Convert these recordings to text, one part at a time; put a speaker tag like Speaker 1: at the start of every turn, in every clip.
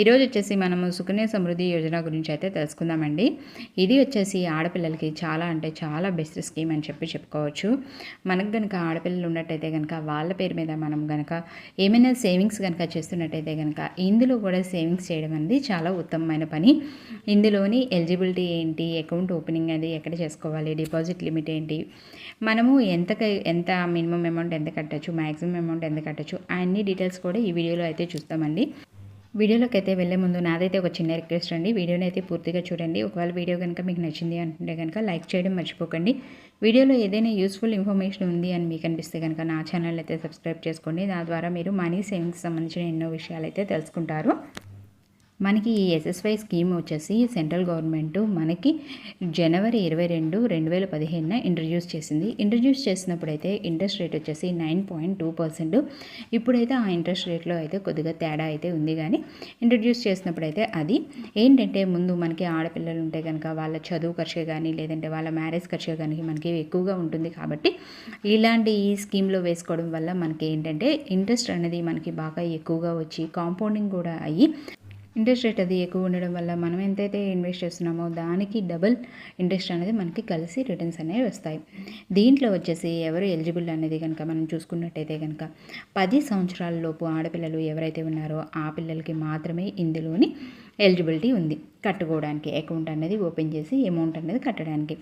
Speaker 1: ఈరోజు వచ్చేసి మనము సుకన్య సమృద్ధి యోజన గురించి అయితే తెలుసుకుందామండి. ఇది వచ్చేసి ఆడపిల్లలకి చాలా అంటే చాలా బెస్ట్ స్కీమ్ అని చెప్పి చెప్పుకోవచ్చు. మనకు కనుక ఆడపిల్లలు ఉన్నట్టయితే కనుక వాళ్ళ పేరు మీద మనం కనుక ఏమైనా సేవింగ్స్ కనుక చేస్తున్నట్టయితే కనుక ఇందులో కూడా సేవింగ్స్ చేయడం అనేది చాలా ఉత్తమమైన పని. ఇందులోని ఎలిజిబిలిటీ ఏంటి? అకౌంట్ ఓపెనింగ్ అది ఎక్కడ చేసుకోవాలి? డిపాజిట్ లిమిట్ ఏంటి? మనము ఎంత ఎంత మినిమం అమౌంట్ ఎంత కట్టచ్చు? మ్యాక్సిమం అమౌంట్ ఎంత కట్టచ్చు? అన్ని డీటెయిల్స్ కూడా ఈ వీడియోలో అయితే చూస్తామండి. వీడియోలోకి అయితే వెళ్ళే ముందు నాదైతే ఒక చిన్న రిక్వెస్ట్ అండి. వీడియోని అయితే పూర్తిగా చూడండి. ఒకవేళ వీడియో కనుక మీకు నచ్చింది అంటే కనుక లైక్ చేయడం మర్చిపోకండి. వీడియోలో ఏదైనా యూస్ఫుల్ ఇన్ఫర్మేషన్ ఉంది అని మీకు అనిపిస్తే కనుక నా ఛానల్ అయితే సబ్స్క్రైబ్ చేసుకోండి. దాని ద్వారా మీరు మనీ సేవింగ్స్ సంబంధించిన ఎన్నో విషయాలు అయితే తెలుసుకుంటారు. మనకి ఈ ఎస్ఎస్వై స్కీమ్ వచ్చేసి సెంట్రల్ గవర్నమెంట్ మనకి జనవరి ఇరవై రెండు రెండు వేల పదిహేనున ఇంట్రడ్యూస్ చేసింది. ఇంట్రడ్యూస్ చేసినప్పుడు అయితే ఇంట్రెస్ట్ రేట్ వచ్చేసి నైన్ పాయింట్ టూ పర్సెంట్ ఇప్పుడైతే ఆ ఇంట్రెస్ట్ రేట్లో అయితే కొద్దిగా తేడా అయితే ఉంది కానీ ఇంట్రడ్యూస్ చేసినప్పుడు అయితే అది. ఏంటంటే ముందు మనకి ఆడపిల్లలు ఉంటే కనుక వాళ్ళ చదువు ఖర్చే కానీ లేదంటే వాళ్ళ మ్యారేజ్ ఖర్చే కానీ మనకి ఎక్కువగా ఉంటుంది కాబట్టి ఇలాంటి ఈ స్కీమ్లో వేసుకోవడం వల్ల మనకి ఏంటంటే ఇంట్రెస్ట్ అనేది మనకి బాగా ఎక్కువగా వచ్చి కాంపౌండింగ్ కూడా అయ్యి ఇంట్రెస్ట్ రేట్ అది ఎక్కువ ఉండడం వల్ల మనం ఎంతైతే ఇన్వెస్ట్ చేస్తున్నామో దానికి డబుల్ ఇంట్రెస్ట్ అనేది మనకి కలిసి రిటర్న్స్ అనేవి వస్తాయి. దీంట్లో వచ్చేసి ఎవరు ఎలిజిబుల్ అనేది కనుక మనం చూసుకున్నట్టయితే కనుక పది సంవత్సరాల లోపు ఆడపిల్లలు ఎవరైతే ఉన్నారో ఆ పిల్లలకి మాత్రమే ఇందులోని ఎలిజిబిలిటీ ఉంది. కట్టుకోవడానికి అకౌంట్ అనేది ఓపెన్ చేసి అమౌంట్ అనేది కట్టడానికి.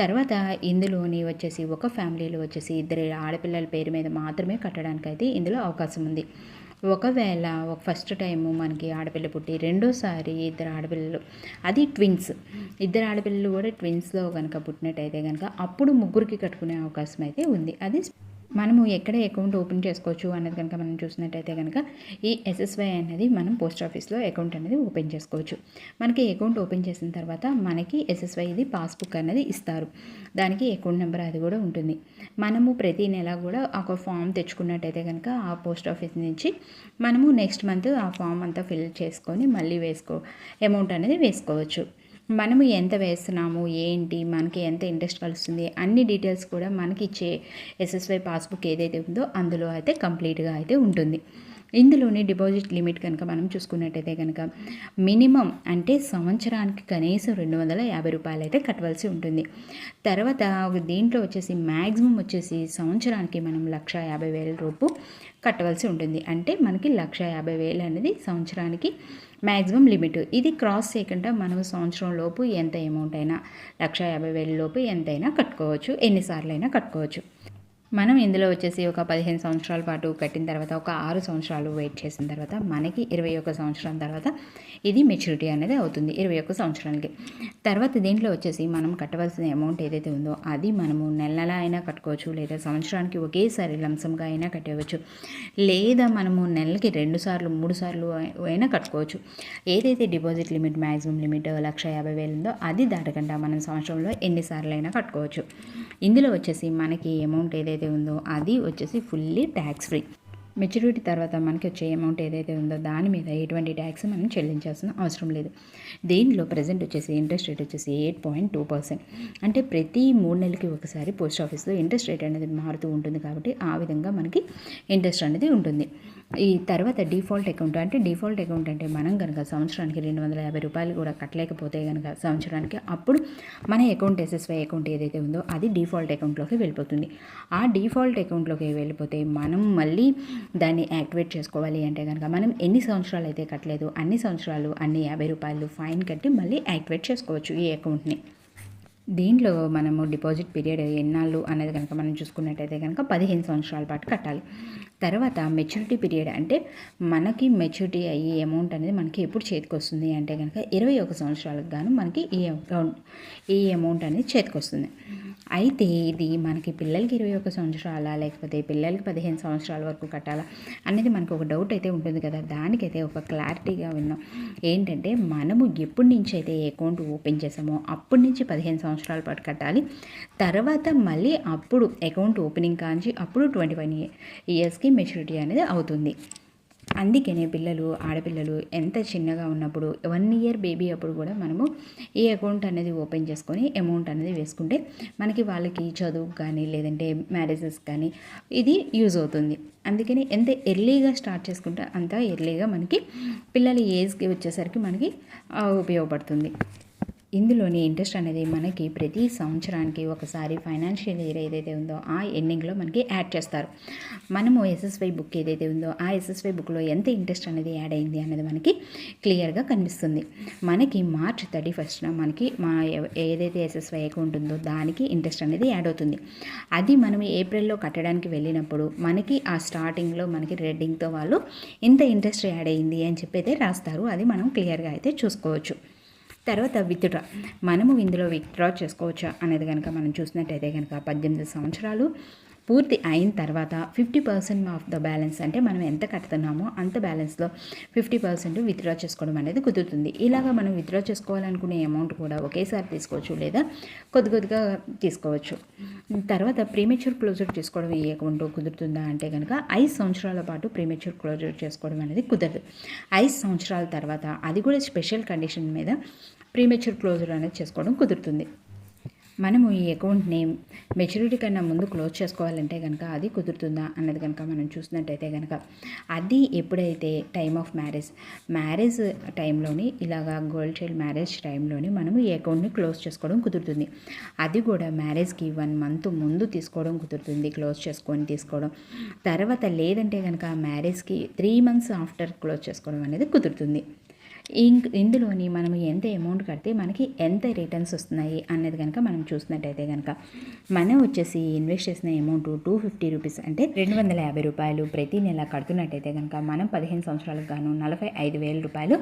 Speaker 1: తర్వాత ఇందులోని వచ్చేసి ఒక ఫ్యామిలీలో వచ్చేసి ఇద్దరు ఆడపిల్లల పేరు మీద మాత్రమే కట్టడానికి అయితే ఇందులో అవకాశం ఉంది. ఒకవేళ ఒక ఫస్ట్ టైము మనకి ఆడపిల్ల పుట్టి రెండోసారి ఇద్దరు ఆడపిల్లలు అది ట్విన్స్. ఇద్దరు ఆడపిల్లలు కూడా ట్విన్స్లో కనుక పుట్టినట్టయితే కనుక అప్పుడు ముగ్గురికి కట్టుకునే అవకాశం అయితే ఉంది. అది మనము ఎక్కడ అకౌంట్ ఓపెన్ చేసుకోవచ్చు అన్నది కనుక మనం చూసినట్టయితే కనుక ఈ ఎస్ఎస్వై అనేది మనం పోస్ట్ ఆఫీస్లో అకౌంట్ అనేది ఓపెన్ చేసుకోవచ్చు. మనకి అకౌంట్ ఓపెన్ చేసిన తర్వాత మనకి ఎస్ఎస్వై ఇది పాస్బుక్ అనేది ఇస్తారు. దానికి అకౌంట్ నెంబర్ అది కూడా ఉంటుంది. మనము ప్రతి నెల కూడా ఒక ఫామ్ తెచ్చుకున్నట్టయితే కనుక ఆ పోస్ట్ ఆఫీస్ నుంచి మనము నెక్స్ట్ మంత్ ఆ ఫామ్ అంతా ఫిల్ చేసుకొని మళ్ళీ వేసుకో అమౌంట్ అనేది వేసుకోవచ్చు. మనము ఎంత వేస్తున్నాము ఏంటి మనకి ఎంత ఇంట్రెస్ట్ కలుస్తుంది అన్ని డీటెయిల్స్ కూడా మనకి ఇచ్చే ఎస్ఎస్వై పాస్బుక్ ఏదైతే ఉందో అందులో అయితే కంప్లీట్గా అయితే ఉంటుంది. ఇందులోని డిపాజిట్ లిమిట్ కనుక మనం చూసుకున్నట్టయితే కనుక మినిమం అంటే సంవత్సరానికి కనీసం రెండు వందల యాభై రూపాయలు అయితే కట్టవలసి ఉంటుంది. తర్వాత దీంట్లో వచ్చేసి మ్యాక్సిమం వచ్చేసి సంవత్సరానికి మనం లక్ష యాభై వేల రూపు కట్టవలసి ఉంటుంది. అంటే మనకి లక్ష యాభై వేలు అనేది సంవత్సరానికి మ్యాక్సిమం లిమిట్. ఇది క్రాస్ చేయకుండా మనం సంవత్సరం లోపు ఎంత అమౌంట్ అయినా లక్ష యాభై వేల లోపు ఎంతైనా కట్టుకోవచ్చు. ఎన్నిసార్లు అయినా కట్టుకోవచ్చు. మనం ఇందులో వచ్చేసి ఒక పదిహేను సంవత్సరాల పాటు కట్టిన తర్వాత ఒక ఆరు సంవత్సరాలు వెయిట్ చేసిన తర్వాత మనకి ఇరవై ఒక్క సంవత్సరం తర్వాత ఇది మెచ్యూరిటీ అనేది అవుతుంది ఇరవై ఒక్క సంవత్సరానికి తర్వాత దీంట్లో వచ్చేసి మనం కట్టవలసిన అమౌంట్ ఏదైతే ఉందో అది మనము నెల నెల అయినా కట్టుకోవచ్చు లేదా సంవత్సరానికి ఒకేసారి లంసంగా అయినా కట్టవచ్చు లేదా మనము నెలకి రెండు సార్లు మూడు సార్లు అయినా కట్టుకోవచ్చు. ఏదైతే deposit limit maximum limit lakh యాభై వేలు ఉందో అది దాటకుండా మనం సంవత్సరంలో ఎన్నిసార్లు అయినా కట్టుకోవచ్చు. ఇందులో వచ్చేసి మనకి అమౌంట్ ఏదైతే ఏదైతే ఉందో అది వచ్చేసి ఫుల్లీ ట్యాక్స్ ఫ్రీ మెచ్యూరిటీ తర్వాత మనకి వచ్చే అమౌంట్ ఏదైతే ఉందో దాని మీద ఎటువంటి ట్యాక్స్ మనం చెల్లించాల్సిన అవసరం లేదు. దీనిలో ప్రజెంట్ వచ్చేసి ఇంట్రెస్ట్ రేట్ వచ్చేసి ఎయిట్ పాయింట్ టూ పర్సెంట్ అంటే ప్రతి మూడు నెలలకి ఒకసారి పోస్ట్ ఆఫీస్లో ఇంట్రెస్ట్ రేట్ అనేది మారుతూ ఉంటుంది కాబట్టి ఆ విధంగా మనకి ఇంట్రెస్ట్ అనేది ఉంటుంది. ఈ తర్వాత డిఫాల్ట్ అకౌంట్ అంటే డిఫాల్ట్ అకౌంట్ అంటే మనం కనుక సంవత్సరానికి రెండు వందల యాభై రూపాయలు కూడా కట్టలేకపోతే కనుక సంవత్సరానికి అప్పుడు మన అకౌంట్ ఎస్ఎస్వై అకౌంట్ ఏదైతే ఉందో అది డిఫాల్ట్ అకౌంట్లోకి వెళ్ళిపోతుంది. ఆ డిఫాల్ట్ అకౌంట్లోకి వెళ్ళిపోతే మనం మళ్ళీ దాన్ని యాక్టివేట్ చేసుకోవాలి అంటే కనుక మనం ఎన్ని సంవత్సరాలు అయితే కట్టలేదు అన్ని సంవత్సరాలు అన్ని యాభై రూపాయలు ఫైన్ కట్టి మళ్ళీ యాక్టివేట్ చేసుకోవచ్చు ఈ అకౌంట్ని. దీంట్లో మనము డిపాజిట్ పీరియడ్ ఎన్నాళ్ళు అనేది కనుక మనం చూసుకున్నట్టయితే కనుక పదిహేను సంవత్సరాల పాటు కట్టాలి. తర్వాత మెచ్యూరిటీ పీరియడ్ అంటే మనకి మెచ్యూరిటీ అయ్యే అమౌంట్ అనేది మనకి ఎప్పుడు చేతికి వస్తుంది అంటే కనుక ఇరవై ఒక సంవత్సరాలకు గాను మనకి ఈ అకౌంట్ ఈ అమౌంట్ అనేది చేతికి వస్తుంది అయితే ఇది మనకి పిల్లలకి ఇరవై ఒక సంవత్సరాల లేకపోతే పిల్లలకి పదిహేను సంవత్సరాల వరకు కట్టాలా అనేది మనకు ఒక డౌట్ అయితే ఉంటుంది కదా. దానికైతే ఒక క్లారిటీగా విన్నాం. ఏంటంటే మనము ఎప్పటి నుంచి అయితే అకౌంట్ ఓపెన్ చేసామో అప్పటి నుంచి పదిహేను సంవత్సరాల పాటు కట్టాలి. తర్వాత మళ్ళీ అప్పుడు అకౌంట్ ఓపెనింగ్ కాంచి అప్పుడు ట్వంటీ ఫైవ్ ఇయర్స్కి మెచ్యూరిటీ అనేది అవుతుంది. అందుకనే పిల్లలు ఆడపిల్లలు ఎంత చిన్నగా ఉన్నప్పుడు వన్ ఇయర్ బేబీ అప్పుడు కూడా మనము ఈ అకౌంట్ అనేది ఓపెన్ చేసుకొని అమౌంట్ అనేది వేసుకుంటే మనకి వాళ్ళకి చదువు కానీ లేదంటే మ్యారేజెస్ కానీ ఇది యూజ్ అవుతుంది. అందుకని ఎంత ఎర్లీగా స్టార్ట్ చేసుకుంటే అంత ఎర్లీగా మనకి పిల్లల ఏజ్కి వచ్చేసరికి మనకి ఉపయోగపడుతుంది. ఇందులోని ఇంట్రెస్ట్ అనేది మనకి ప్రతి సంవత్సరానికి ఒకసారి ఫైనాన్షియల్ ఇయర్ ఏదైతే ఉందో ఆ ఎండింగ్లో మనకి యాడ్ చేస్తారు. మనము ఎస్ఎస్వై బుక్ ఏదైతే ఉందో ఆ ఎస్ఎస్వై బుక్లో ఎంత ఇంట్రెస్ట్ అనేది యాడ్ అయింది అనేది మనకి క్లియర్గా కనిపిస్తుంది. మనకి మార్చ్ థర్టీ ఫస్ట్న మనకి మా ఏదైతే ఎస్ఎస్వై అకౌంట్ ఉందో దానికి ఇంట్రెస్ట్ అనేది యాడ్ అవుతుంది. అది మనం ఏప్రిల్లో కట్టడానికి వెళ్ళినప్పుడు మనకి ఆ స్టార్టింగ్లో మనకి రెడ్డింగ్తో వాళ్ళు ఇంత ఇంట్రెస్ట్ యాడ్ అయింది అని చెప్పి అయితే రాస్తారు. అది మనం క్లియర్గా అయితే చూసుకోవచ్చు. తర్వాత విత్డ్రా. మనము ఇందులో విత్డ్రా చేసుకోవచ్చా అనేది కనుక మనం చూసినట్టయితే కనుక పద్దెనిమిది సంవత్సరాలు పూర్తి అయిన తర్వాత fifty percent of the balance అంటే మనం ఎంత కడుతున్నామో అంత బ్యాలెన్స్లో ఫిఫ్టీ పర్సెంట్ విత్డ్రా చేసుకోవడం అనేది కుదురుతుంది. ఇలాగా మనం విత్డ్రా చేసుకోవాలనుకునే అమౌంట్ కూడా ఒకేసారి తీసుకోవచ్చు లేదా కొద్ది కొద్దిగా తీసుకోవచ్చు. తర్వాత ప్రీమెచ్యూర్ క్లోజర్ చేసుకోవడం ఏ అకౌంట్ కుదురుతుందా అంటే కనుక ఐదు సంవత్సరాల పాటు ప్రీమెచ్యూర్ క్లోజర్ చేసుకోవడం అనేది కుదరదు. ఐదు సంవత్సరాల తర్వాత అది కూడా స్పెషల్ కండిషన్ మీద ప్రీమెచ్యూర్ క్లోజర్ అనేది చేసుకోవడం కుదురుతుంది. మనము ఈ అకౌంట్ని మెచ్యూరిటీ కన్నా ముందు క్లోజ్ చేసుకోవాలంటే కనుక అది కుదురుతుందా అన్నది కనుక మనం చూసినట్టయితే కనుక అది ఎప్పుడైతే టైం ఆఫ్ మ్యారేజ్ మ్యారేజ్ టైంలోని ఇలాగా గోల్డ్ చైల్డ్ మ్యారేజ్ టైంలోని మనము ఈ అకౌంట్ని క్లోజ్ చేసుకోవడం కుదురుతుంది. అది కూడా మ్యారేజ్కి వన్ మంత్ ముందు తీసుకోవడం కుదురుతుంది క్లోజ్ చేసుకొని తీసుకోవడం. తర్వాత లేదంటే కనుక మ్యారేజ్కి త్రీ మంత్స్ ఆఫ్టర్ క్లోజ్ చేసుకోవడం అనేది కుదురుతుంది. ఇందులోని మనం ఎంత అమౌంట్ కడితే మనకి ఎంత రిటర్న్స్ వస్తున్నాయి అన్నది కనుక మనం చూసినట్టయితే కనుక మనం వచ్చేసి ఇన్వెస్ట్ చేసిన అమౌంట్ టూ ఫిఫ్టీ రూపీస్ అంటే రెండు వందల యాభై రూపాయలు ప్రతి నెల కడుతున్నట్టయితే కనుక మనం పదిహేను సంవత్సరాలకు గాను నలభై ఐదు వేల రూపాయలు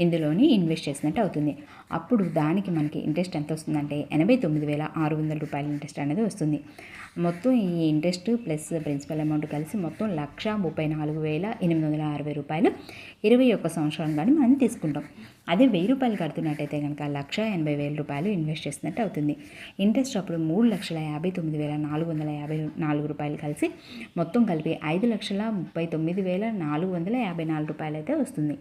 Speaker 1: ఇందులోని ఇన్వెస్ట్ చేసినట్టు అవుతుంది. అప్పుడు దానికి మనకి ఇంట్రెస్ట్ ఎంత వస్తుందంటే ఎనభై తొమ్మిది వేల ఆరు వందల రూపాయల ఇంట్రెస్ట్ అనేది వస్తుంది. మొత్తం ఈ ఇంట్రెస్ట్ ప్లస్ ప్రిన్సిపల్ అమౌంట్ కలిసి మొత్తం లక్ష ముప్పై నాలుగు వేల ఎనిమిది వందల అరవై రూపాయలు ఇరవై ఒక్క సంవత్సరం కానీ మనం తీసుకుంటాం అదే వెయ్యి రూపాయలు కడుతున్నట్టయితే కనుక లక్ష ఎనభై వేల రూపాయలు ఇన్వెస్ట్ చేసినట్టు అవుతుంది. ఇంట్రెస్ట్ అప్పుడు మూడు లక్షల యాభై తొమ్మిది వేల నాలుగు వందల యాభై నాలుగు రూపాయలు కలిసి మొత్తం కలిపి ఐదు లక్షల ముప్పై తొమ్మిది వేల నాలుగు వందల యాభై నాలుగు రూపాయలు అయితే వస్తుంది.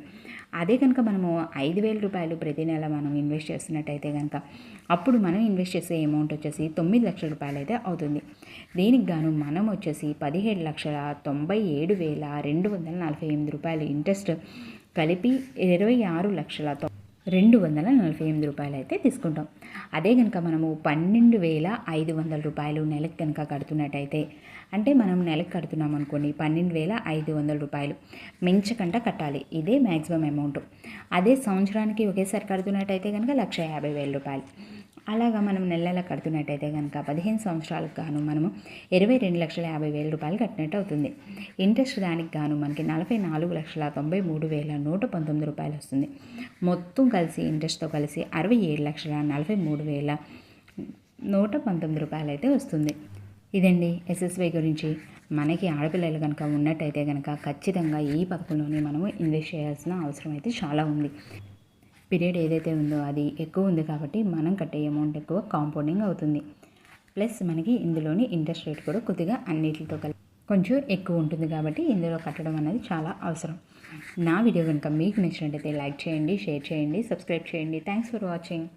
Speaker 1: అదే కనుక మనము ఐదు వేల రూపాయలు ప్రతి నెల మనం ఇన్వెస్ట్ చేస్తున్నట్టయితే కనుక అప్పుడు మనం ఇన్వెస్ట్ చేసే అమౌంట్ వచ్చేసి తొమ్మిది లక్షల రూపాయలు అయితే అవుతుంది. దీనికి గాను మనం వచ్చేసి పదిహేడు లక్షల తొంభై ఏడు వేల రెండు వందల నలభై ఎనిమిది రూపాయలు ఇంట్రెస్ట్ కలిపి ఇరవై ఆరు లక్షల రెండు వందల నలభై ఎనిమిది రూపాయలు అయితే తీసుకుంటాం. అదే కనుక మనము పన్నెండు వేల ఐదు వందల రూపాయలు నెలకు కనుక కడుతున్నట్టయితే అంటే మనం నెలకు కడుతున్నాం అనుకోండి పన్నెండు వేల ఐదు వందల రూపాయలు మించకంట కట్టాలి. ఇదే మ్యాక్సిమం అమౌంట్. అదే సంవత్సరానికి ఒకేసారి కడుతున్నట్టయితే కనుక లక్ష యాభై వేల రూపాయలు. అలాగా మనం నెల నెల కడుతున్నట్టయితే కనుక పదిహేను సంవత్సరాలకు గాను మనము ఇరవై రెండు లక్షల యాభై వేల రూపాయలు కట్టినట్టు అవుతుంది. ఇంట్రెస్ట్ దానికి గాను మనకి నలభై నాలుగు లక్షల తొంభై మూడు వేల నూట పంతొమ్మిది రూపాయలు వస్తుంది. మొత్తం కలిసి ఇంట్రెస్ట్తో కలిసి అరవై ఏడు లక్షల నలభై మూడు వేల నూట పంతొమ్మిది రూపాయలు అయితే వస్తుంది. ఇదండి ఎస్ఎస్వై గురించి. మనకి ఆడపిల్లలు కనుక ఉన్నట్టయితే కనుక ఖచ్చితంగా ఈ పథకంలోనే మనము ఇన్వెస్ట్ చేయాల్సిన అవసరం అయితే చాలా ఉంది. పీరియడ్ ఏదైతే ఉందో అది ఎక్కువ ఉంది కాబట్టి మనం కట్టే అమౌంట్ ఎక్కువ కాంపౌండింగ్ అవుతుంది. ప్లస్ మనకి ఇందులోని ఇంట్రెస్ట్ రేట్ కూడా కొద్దిగా అన్నిటితో కలిపి కొంచెం ఎక్కువ ఉంటుంది కాబట్టి ఇందులో కట్టడం అనేది చాలా అవసరం. నా వీడియో కనుక మీకు నచ్చినట్టయితే లైక్ చేయండి షేర్ చేయండి సబ్స్క్రైబ్ చేయండి. Thanks for watching